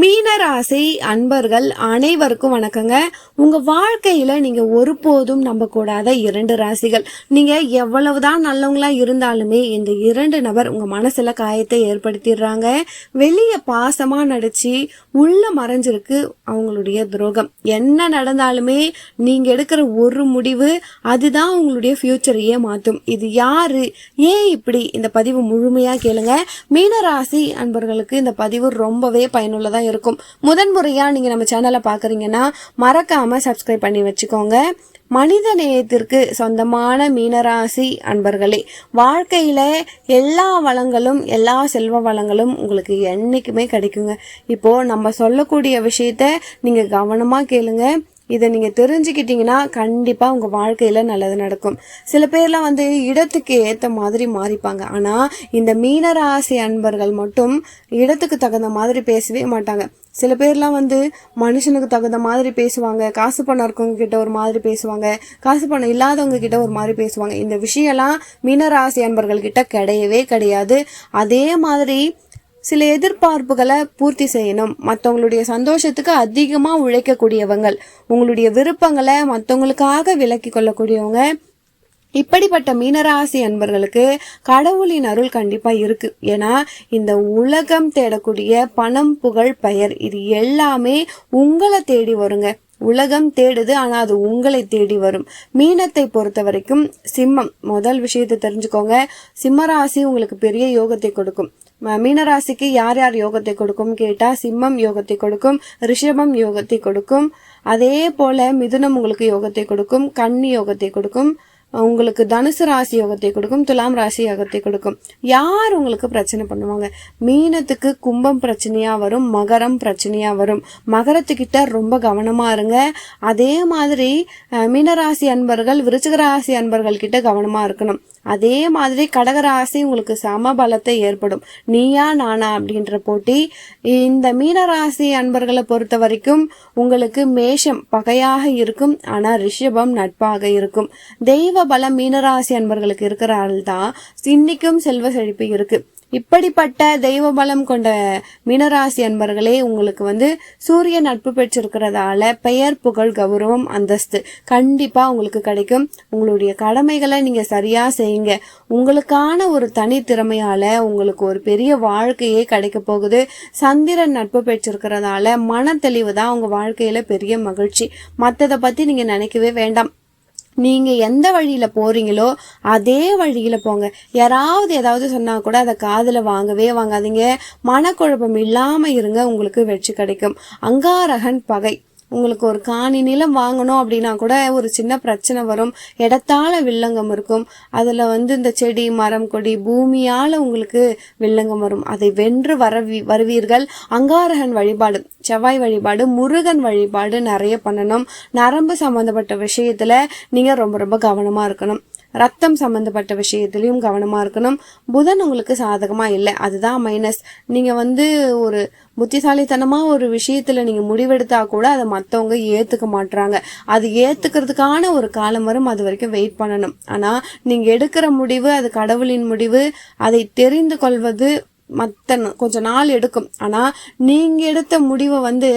மீனராசி அன்பர்கள் அனைவருக்கும் வணக்கங்க. உங்க வாழ்க்கையில நீங்க ஒருபோதும் நம்பக்கூடாத இரண்டு ராசிகள். நீங்க எவ்வளவுதான் நல்லவங்களா இருந்தாலுமே இந்த இரண்டு நபர் உங்க மனசுல காயத்தை ஏற்படுத்திடுறாங்க. வெளிய பாசமா நடிச்சு உள்ள மறைஞ்சிருக்கு அவங்களுடைய துரோகம். என்ன நடந்தாலுமே நீங்க எடுக்கிற ஒரு முடிவு அதுதான் உங்களுடைய ஃபியூச்சரையே மாற்றும் இது யாரு? ஏன் இப்படி? இந்த பதிவு முழுமையா கேளுங்க. மீனராசி அன்பர்களுக்கு இந்த பதிவு ரொம்பவே பயனுள்ளதா இருக்கும். இருக்கும். முதன் முறையாக நீங்கள் நம்ம சேனலை பார்க்குறீங்கன்னா மறக்காமல் சப்ஸ்கிரைப் பண்ணி வச்சுக்கோங்க. மனித நேயத்திற்கு சொந்தமான மீனராசி அன்பர்களே வாழ்க்கையில் எல்லா வளங்களும் எல்லா செல்வ வளங்களும் உங்களுக்கு என்றைக்குமே கிடைக்குங்க. இப்போது நம்ம சொல்லக்கூடிய விஷயத்த நீங்கள் கவனமாக கேளுங்க. இதை நீங்கள் தெரிஞ்சுக்கிட்டீங்கன்னா கண்டிப்பாக உங்கள் வாழ்க்கையில் நல்லது நடக்கும். சில பேர்லாம் வந்து இடத்துக்கு ஏற்ற மாதிரி மாறிப்பாங்க. ஆனால் இந்த மீனராசி அன்பர்கள் மட்டும் இடத்துக்கு தகுந்த மாதிரி பேசவே மாட்டாங்க. சில பேர்லாம் வந்து மனுஷனுக்கு தகுந்த மாதிரி பேசுவாங்க. காசு பணம் இருக்கவங்க கிட்ட ஒரு மாதிரி பேசுவாங்க. காசு பணம் இல்லாதவங்க கிட்ட ஒரு மாதிரி பேசுவாங்க. இந்த விஷயம்லாம் மீனராசி அன்பர்கள் கிட்ட கிடையவே கிடையாது. அதே மாதிரி சில எதிர்பார்ப்புகளை பூர்த்தி செய்யணும். மற்றவங்களுடைய சந்தோஷத்துக்கு அதிகமாக உழைக்கக்கூடியவங்கள் உங்களுடைய விருப்பங்களை மற்றவங்களுக்காக விலக்கி கொள்ளக்கூடியவங்க. இப்படிப்பட்ட மீனராசி அன்பர்களுக்கு கடவுளின் அருள் கண்டிப்பா இருக்கு. ஏன்னா இந்த உலகம் தேடக்கூடிய பணம் புகழ் பெயர் இது எல்லாமே உங்களை தேடி வருங்க. உலகம் தேடுது ஆனா அது உங்களை தேடி வரும். மீனத்தை பொறுத்த வரைக்கும் சிம்மம். முதல் விஷயத்தை தெரிஞ்சுக்கோங்க. சிம்மராசி உங்களுக்கு பெரிய யோகத்தை கொடுக்கும். மீனராசிக்கு யார் யார் யோகத்தை கொடுக்கும் கேட்டா சிம்மம் யோகத்தை கொடுக்கும் ரிஷபம் யோகத்தை கொடுக்கும். அதே போல மிதுனம் உங்களுக்கு யோகத்தை கொடுக்கும் கன்னி யோகத்தை கொடுக்கும் உங்களுக்கு தனுசு ராசி யோகத்தை கொடுக்கும் துலாம் ராசி யோகத்தை கொடுக்கும். யார் உங்களுக்கு பிரச்சனை பண்ணுவாங்க? மீனத்துக்கு கும்பம் பிரச்சனையா வரும் மகரம் பிரச்சனையா வரும். மகரத்துக்கிட்ட ரொம்ப கவனமா இருங்க. அதே மாதிரி மீனராசி அன்பர்கள் விருச்சிக ராசி அன்பர்கள் கிட்ட கவனமா இருக்கணும். அதே மாதிரி கடகராசி உங்களுக்கு சம பலத்தை ஏற்படும். நீயா நானா அப்படின்ற போட்டி. இந்த மீனராசி அன்பர்களை பொறுத்த வரைக்கும் உங்களுக்கு மேஷம் பகையாக இருக்கும் ஆனால் ரிஷபம் நட்பாக இருக்கும். தெய்வ பலம் மீனராசி அன்பர்களுக்கு இருக்கிறாள் தான் இன்னைக்கும் செல்வ செழிப்பு இருக்குது இப்படிப்பட்ட தெய்வ பலம் கொண்ட மீனராசி அன்பர்களே உங்களுக்கு வந்து சூரிய நட்பு பெற்றிருக்கிறதால பெயர் புகழ் கௌரவம் அந்தஸ்து கண்டிப்பா உங்களுக்கு கிடைக்கும். உங்களுடைய கடமைகளை நீங்க சரியா செய்யுங்க. உங்களுக்கான ஒரு தனி திறமையால உங்களுக்கு ஒரு பெரிய வாழ்க்கையே கிடைக்க போகுது. சந்திரன் நட்பு பெற்றிருக்கிறதால மன தெளிவு தான் உங்க வாழ்க்கையில பெரிய மகிழ்ச்சி. மத்ததை பத்தி நீங்க நினைக்கவே வேண்டாம். நீங்கள் எந்த வழியில் போகிறீங்களோ அதே வழியில் போங்க. யாராவது ஏதாவது சொன்னால் கூட அதை காதில் வாங்கவே வாங்காதீங்க. மனக்குழப்பம் இல்லாமல் இருங்க உங்களுக்கு வெற்றி கிடைக்கும். அங்காரகன் பகை. உங்களுக்கு ஒரு காணி நிலம் வாங்கணும் அப்படின்னா கூட ஒரு சின்ன பிரச்சனை வரும். இடத்தால வில்லங்கம் இருக்கும். அதில் வந்து இந்த செடி மரம் கொடி பூமியால் உங்களுக்கு வில்லங்கம் வரும். அதை வென்று வரவி வருவீர்கள். அங்காரகன் வழிபாடு. செவ்வாய் வழிபாடு முருகன் வழிபாடு நிறைய பண்ணணும். நரம்பு சம்மந்தப்பட்ட விஷயத்தில் நீங்கள் ரொம்ப ரொம்ப கவனமாக இருக்கணும். ரத்தம் சம்மந்தப்பட்ட விஷயத்துலையும் கவனமாக இருக்கணும். புதன் உங்களுக்கு சாதகமாக இல்லை. அதுதான் மைனஸ் நீங்கள் வந்து ஒரு புத்திசாலித்தனமாக ஒரு விஷயத்தில் நீங்கள் முடிவெடுத்தா கூட அதை மற்றவங்க ஏற்றுக்க மாட்றாங்க. அது ஏற்றுக்கிறதுக்கான ஒரு காலம் வரும். அது வரைக்கும் வெயிட் பண்ணணும். ஆனால் நீங்கள் எடுக்கிற முடிவு அது கடவுளின் முடிவு அதை தெரிந்து கொள்வது மற்ற கொஞ்ச நாள் எடுக்கும். ஆனால் நீங்கள் எடுத்த முடிவை வந்து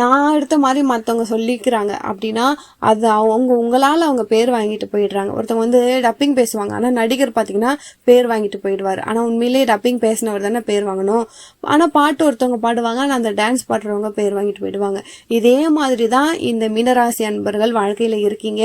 நான் எடுத்த மாதிரி மற்றவங்க சொல்லிக்கிறாங்க அப்படின்னா அது அவங்க உங்களால் அவங்க பேர் வாங்கிட்டு போயிடுறாங்க. ஒருத்தவங்க வந்து டப்பிங் பேசுவாங்க. ஆனால் நடிகர் பார்த்தீங்கன்னா பேர் வாங்கிட்டு போயிடுவார். ஆனால் உண்மையிலேயே டப்பிங் பேசினவர் தானே பேர் வாங்கணும். ஆனால் பாட்டு ஒருத்தவங்க பாடுவாங்க. ஆனால் அந்த டான்ஸ் பாடுறவங்க பேர் வாங்கிட்டு போயிடுவாங்க. இதே மாதிரி தான் இந்த மீனராசி அன்பர்கள் வாழ்க்கையில் இருக்கீங்க.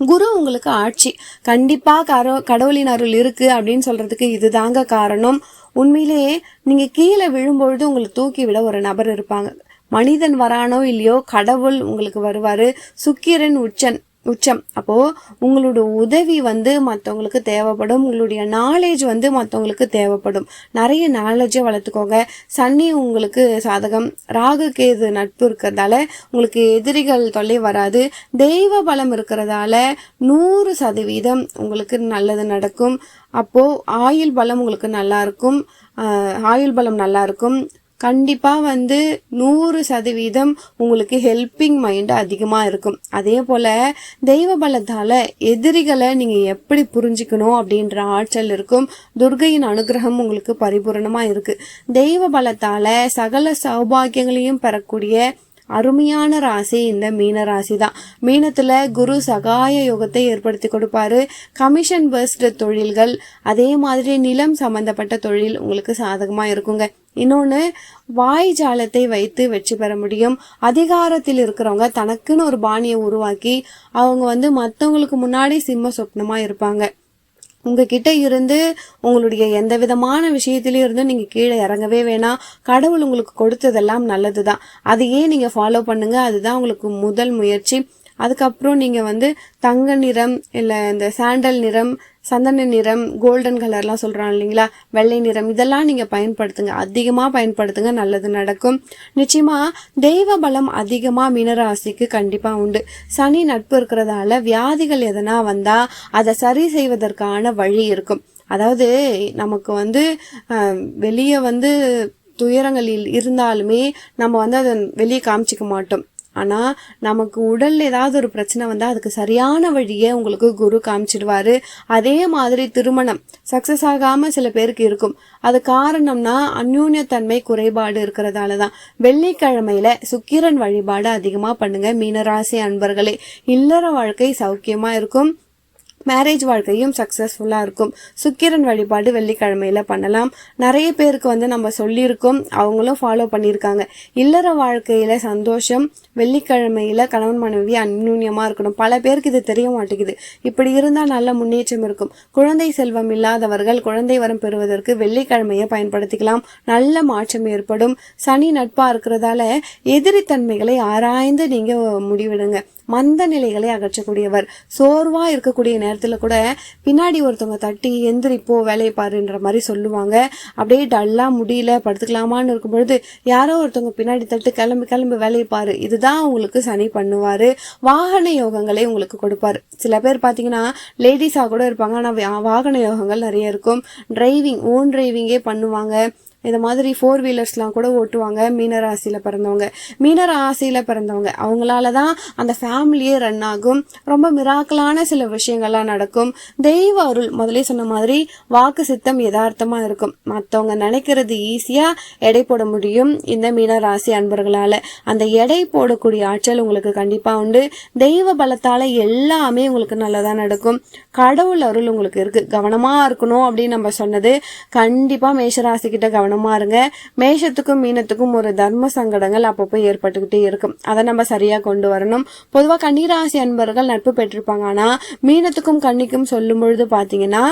குரு உங்களுக்கு ஆட்சி. கண்டிப்பாக கரோ கடவுளின் அருள் இருக்குது அப்படின்னு சொல்றதுக்கு இதுதாங்க காரணம். உண்மையிலேயே நீங்கள் கீழே விழும்பொழுது உங்களை தூக்கி விட ஒரு நபர் இருப்பாங்க. மனிதன் வரானோ இல்லையோ கடவுள் உங்களுக்கு வருவார். சுக்கிரன் உச்சன். உச்சம். அப்போது உங்களோட உதவி வந்து மற்றவங்களுக்கு தேவைப்படும். உங்களுடைய நாலேஜ் வந்து மற்றவங்களுக்கு தேவைப்படும். நிறைய நாலேஜை வளர்த்துக்கோங்க. சன்னி உங்களுக்கு சாதகம் ராகு கேது நட்பு இருக்கிறதால உங்களுக்கு எதிரிகள் தொல்லை வராது. தெய்வ பலம் இருக்கிறதால நூறு சதவீதம் உங்களுக்கு நல்லது நடக்கும். அப்போது ஆயுள் பலம் உங்களுக்கு நல்லா இருக்கும். ஆயுள் பலம் நல்லா இருக்கும். கண்டிப்பாக வந்து நூறு சதவீதம் உங்களுக்கு ஹெல்பிங் மைண்ட் அதிகமாக இருக்கும். அதே போல் தெய்வ பலத்தால் எதிரிகளை நீங்கள் எப்படி புரிஞ்சுக்கணும் அப்படின்ற ஆற்றல் இருக்கும். துர்கையின் அனுகிரகம் உங்களுக்கு பரிபூரணமாக இருக்குது தெய்வ பலத்தால் சகல சௌபாகியங்களையும் பெறக்கூடிய அருமையான ராசி இந்த மீன ராசி தான் மீனத்துல குரு சகாய யோகத்தை ஏற்படுத்தி கொடுப்பாரு. கமிஷன் பெஸ்ட் தொழில்கள் அதே மாதிரி நிலம் சம்பந்தப்பட்ட தொழில் உங்களுக்கு சாதகமா இருக்குங்க. இன்னொன்று வாய் ஜாலத்தை வைத்து வெற்றி பெற முடியும். அதிகாரத்தில் இருக்கிறவங்க தனக்குன்னு ஒரு பாணியை உருவாக்கி அவங்க வந்து மற்றவங்களுக்கு முன்னாடி சிம்ம சொப்னமாக இருப்பாங்க. உங்ககிட்ட இருந்து உங்களுடைய எந்த விதமான விஷயத்திலையும் இருந்து நீங்கள் கீழே இறங்கவே வேணாம். கடவுள் உங்களுக்கு கொடுத்ததெல்லாம் நல்லது தான் அதையே நீங்கள் ஃபாலோ பண்ணுங்கள் அதுதான் உங்களுக்கு முதல் முயற்சி. அதுக்கப்புறம் நீங்கள் வந்து தங்க நிறம் இல்லை இந்த சாண்டல் நிறம் சந்தன நிறம் கோல்டன் கலர்லாம் சொல்கிறாங்க இல்லைங்களா? வெள்ளை நிறம் இதெல்லாம் நீங்கள் பயன்படுத்துங்க. அதிகமாக பயன்படுத்துங்க நல்லது நடக்கும். நிச்சயமாக தெய்வ பலம் அதிகமாக மீனராசிக்கு கண்டிப்பாக உண்டு. சனி நட்பு இருக்கிறதால வியாதிகள் எதனா வந்தால் அதை சரி செய்வதற்கான வழி இருக்கும். அதாவது நமக்கு வந்து வெளியே வந்து துயரங்களில் இருந்தாலுமே நம்ம வந்து அதை வெளியே காமிச்சிக்க மாட்டோம். ஆனால் நமக்கு உடல் ஏதாவது ஒரு பிரச்சனை வந்தால் அதுக்கு சரியான வழியை உங்களுக்கு குரு காமிச்சிடுவார். அதே மாதிரி திருமணம். சக்ஸஸ் ஆகாமல் சில பேருக்கு இருக்கும். அது காரணம்னா அந்யூன்யத்தன்மை குறைபாடு இருக்கிறதால தான் வெள்ளிக்கிழமையில சுக்கிரன் வழிபாடு அதிகமாக பண்ணுங்கள் மீனராசி அன்பர்களே. இல்லற வாழ்க்கை சௌக்கியமாக இருக்கும். மேரேஜ் வாழ்க்கையும் சக்ஸஸ்ஃபுல்லாக இருக்கும். சுக்கிரன் வழிபாடு வெள்ளிக்கிழமையில பண்ணலாம். நிறைய பேருக்கு வந்து நம்ம சொல்லியிருக்கோம். அவங்களும் ஃபாலோ பண்ணியிருக்காங்க. இல்லற வாழ்க்கையில் சந்தோஷம் வெள்ளிக்கிழமையில் கணவன் மனைவி அந்யூன்யமா இருக்கணும். பல பேருக்கு இது தெரிய மாட்டேங்குது. இப்படி இருந்தால் நல்ல முன்னேற்றம் இருக்கும். குழந்தை செல்வம் இல்லாதவர்கள் குழந்தை வரம் பெறுவதற்கு வெள்ளிக்கிழமையை பயன்படுத்திக்கலாம். நல்ல மாற்றம் ஏற்படும். சனி நட்பாக இருக்கிறதால எதிரித்தன்மைகளை ஆராய்ந்து நீங்கள் முடிவிடுங்க. மந்த நிலைகளை அகற்றக்கூடியவர். சோர்வா இருக்கக்கூடிய நேரத்துல கூட பின்னாடி ஒருத்தவங்க தட்டி எந்திரிப்போ வேலையை பாருன்ற மாதிரி சொல்லுவாங்க. அப்படியே டல்லா முடியல படுத்துக்கலாமான்னு இருக்கும் பொழுது யாரோ ஒருத்தவங்க பின்னாடி தட்டு கிளம்பி கிளம்பி வேலையை பாரு. இதுதான் உங்களுக்கு சனி பண்ணுவாரு. வாகன யோகங்களை உங்களுக்கு கொடுப்பார். சில பேர் பாத்தீங்கன்னா லேடிஸா கூட இருப்பாங்க. ஆனா வாகன யோகங்கள் நிறைய இருக்கும். டிரைவிங் ஓன் டிரைவிங்கே பண்ணுவாங்க. இந்த மாதிரி ஃபோர் வீலர்ஸ்லாம் கூட ஓட்டுவாங்க. மீனராசியில் பிறந்தவங்க. மீனராசியில் பிறந்தவங்க அவங்களால தான் அந்த ஃபேமிலியே ரன் ஆகும். ரொம்ப மிராக்கலான சில விஷயங்கள்லாம் நடக்கும். தெய்வ அருள் முதலே சொன்ன மாதிரி வாக்கு சித்தம் யதார்த்தமாக இருக்கும். மற்றவங்க நினைக்கிறது ஈஸியாக எடை போட முடியும் இந்த மீனராசி அன்பர்களால். அந்த எடை போடக்கூடிய ஆற்றல் உங்களுக்கு கண்டிப்பாக உண்டு. தெய்வ பலத்தால் எல்லாமே உங்களுக்கு நல்லதாக நடக்கும். கடவுள் அருள் உங்களுக்கு இருக்குது கவனமாக இருக்கணும் அப்படின்னு நம்ம சொன்னது. கண்டிப்பாக மேஷராசி கிட்ட கவனம் கவனமா இருங்க. மேஷத்துக்கும் மீனத்துக்கும் ஒரு தர்ம சங்கடங்கள் அப்பப்போ ஏற்பட்டுக்கிட்டே இருக்கும். அதை நம்ம சரியாக கொண்டு வரணும். பொதுவாக கன்னிராசி அன்பர்கள் நட்பு பெற்றிருப்பாங்க. ஆனால் மீனத்துக்கும் கன்னிக்கும் சொல்லும் பொழுது பார்த்தீங்கன்னா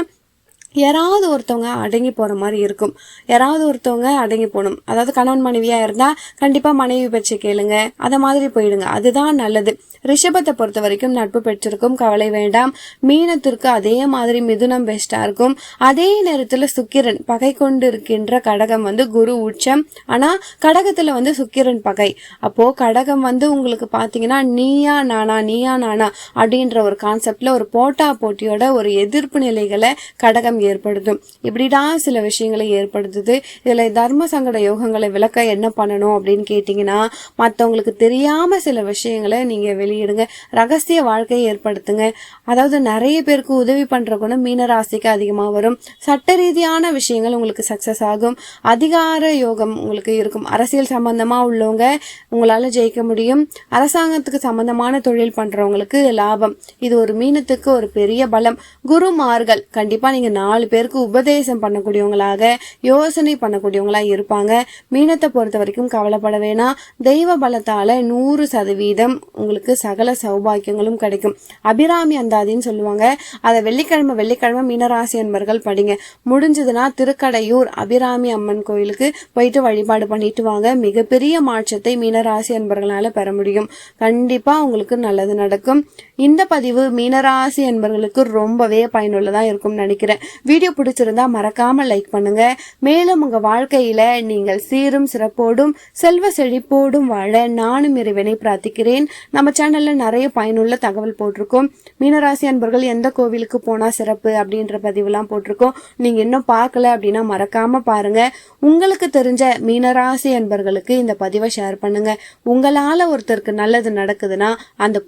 யாராவது ஒருத்தவங்க அடங்கி போகிற மாதிரி இருக்கும். யாராவது ஒருத்தவங்க அடங்கி போகணும். அதாவது கணவன் மனைவியாக இருந்தால் கண்டிப்பாக மனைவி பற்றி கேளுங்க. அதை மாதிரி போயிடுங்க. அதுதான் நல்லது. ரிஷபத்தை பொறுத்த வரைக்கும் நட்பு பெற்றிருக்கும். கவலை வேண்டாம். மீனத்திற்கு அதே மாதிரி மிதுனம் பெஸ்ட்டாக இருக்கும். அதே நேரத்தில் சுக்கிரன் பகை கொண்டு இருக்கின்ற கடகம் வந்து குரு உச்சம். ஆனால் கடகத்தில் வந்து சுக்கிரன் பகை. அப்போது கடகம் வந்து உங்களுக்கு பார்த்தீங்கன்னா நீயா நானா நீயா நானா அப்படின்ற ஒரு கான்செப்டில் ஒரு போட்டா போட்டியோட ஒரு எதிர்ப்பு நிலைகளை கடகம் ஏற்படுத்தும் இப்படிதான் சில விஷயங்களை ஏற்படுத்துது? இதில் தர்ம சங்கட யோகங்களை விளக்க என்ன பண்ணணும் அப்படின்னு கேட்டீங்கன்னா மற்றவங்களுக்கு தெரியாமல் சில விஷயங்களை நீங்க வெளியிடுங்க. ரகசிய வாழ்க்கையை ஏற்படுத்துங்க. அதாவது நிறைய பேருக்கு உதவி பண்ற குணம் மீனராசிக்கு அதிகமாக வரும். சட்ட ரீதியான விஷயங்கள் உங்களுக்கு சக்சஸ் ஆகும். அதிகார யோகம் உங்களுக்கு இருக்கும். அரசியல் சம்பந்தமாக உள்ளவங்க உங்களால் ஜெயிக்க முடியும். அரசாங்கத்துக்கு சம்பந்தமான தொழில் பண்றவங்களுக்கு லாபம். இது ஒரு மீனத்துக்கு ஒரு பெரிய பலம். குருமார்கள் கண்டிப்பா நீங்க நாலு நாலு பேருக்கு உபதேசம் பண்ணக்கூடியவங்களாக யோசனை பண்ணக்கூடியவங்களா இருப்பாங்க. மீனத்தை பொறுத்த வரைக்கும் கவலைப்பட வேணாம். தெய்வ பலத்தால் நூறு சதவீதம் உங்களுக்கு சகல சௌபாக்கியங்களும் கிடைக்கும். அபிராமி அந்தாதின்னு சொல்லுவாங்க. அதை வெள்ளிக்கிழமை வெள்ளிக்கிழமை மீனராசி அன்பர்கள் படிங்க. முடிஞ்சதுன்னா திருக்கடையூர் அபிராமி அம்மன் கோயிலுக்கு போயிட்டு வழிபாடு பண்ணிட்டு வாங்க. மிகப்பெரிய மாற்றத்தை மீனராசி அன்பர்களால் பெற முடியும். கண்டிப்பாக உங்களுக்கு நல்லது நடக்கும். இந்த பதிவு மீனராசி என்பவர்களுக்கு ரொம்பவே பயனுள்ளதாக இருக்கும்னு நினைக்கிறேன். வீடியோ பிடிச்சிருந்தா மறக்காம லைக் பண்ணுங்க. மேலும் உங்க வாழ்க்கையில நீங்கள் சீரும் சிறப்போடும் செல்வ செழிப்போடும் வாழ நானும் இறைவனை பிரார்த்திக்கிறேன். நம்ம சேனல்ல நிறைய பயனுள்ள தகவல் போட்டிருக்கோம். மீனராசி அன்பர்கள் எந்த கோவிலுக்கு போனா சிறப்பு அப்படின்ற பதிவுலாம் போட்டிருக்கோம். நீங்க இன்னும் பார்க்கல அப்படின்னா மறக்காம பாருங்க. உங்களுக்கு தெரிஞ்ச மீனராசி அன்பர்களுக்கு இந்த பதிவை ஷேர் பண்ணுங்க. உங்களால ஒருத்தருக்கு நல்லது நடக்குதுன்னா அந்த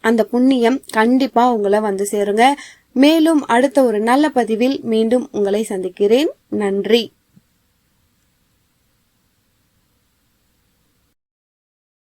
அந்த புண்ணியம் கண்டிப்பா உங்களை வந்து சேருங்க. மேலும் அடுத்த ஒரு நல்ல பதிவில் மீண்டும் உங்களை சந்திக்கிறேன். நன்றி.